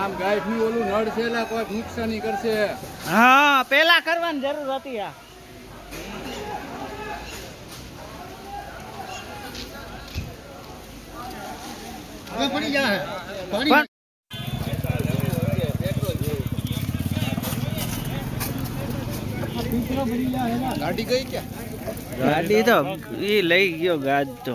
આમ ગાયનું ઓલું નળ છે, એટલે કોઈક નુકસાની કરશે. હા, પેલા કરવાની જરૂર હતી આ. પણ ગાડી ગઈ ક્યાં ગાડી તો ઈ લઈ ગયો ગાજ તો.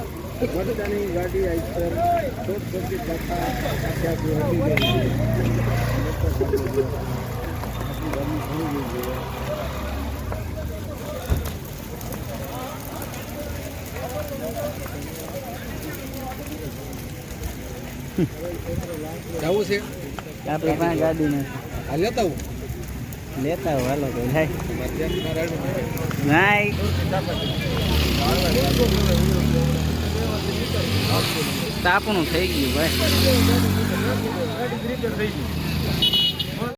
જો. જવું છે? આપણી પાસે ગાડી નથી. આ લેતા હું લેતા હું હાલો તો જાય. નાઈ તાપણું થઈ ગયું ભાઈ.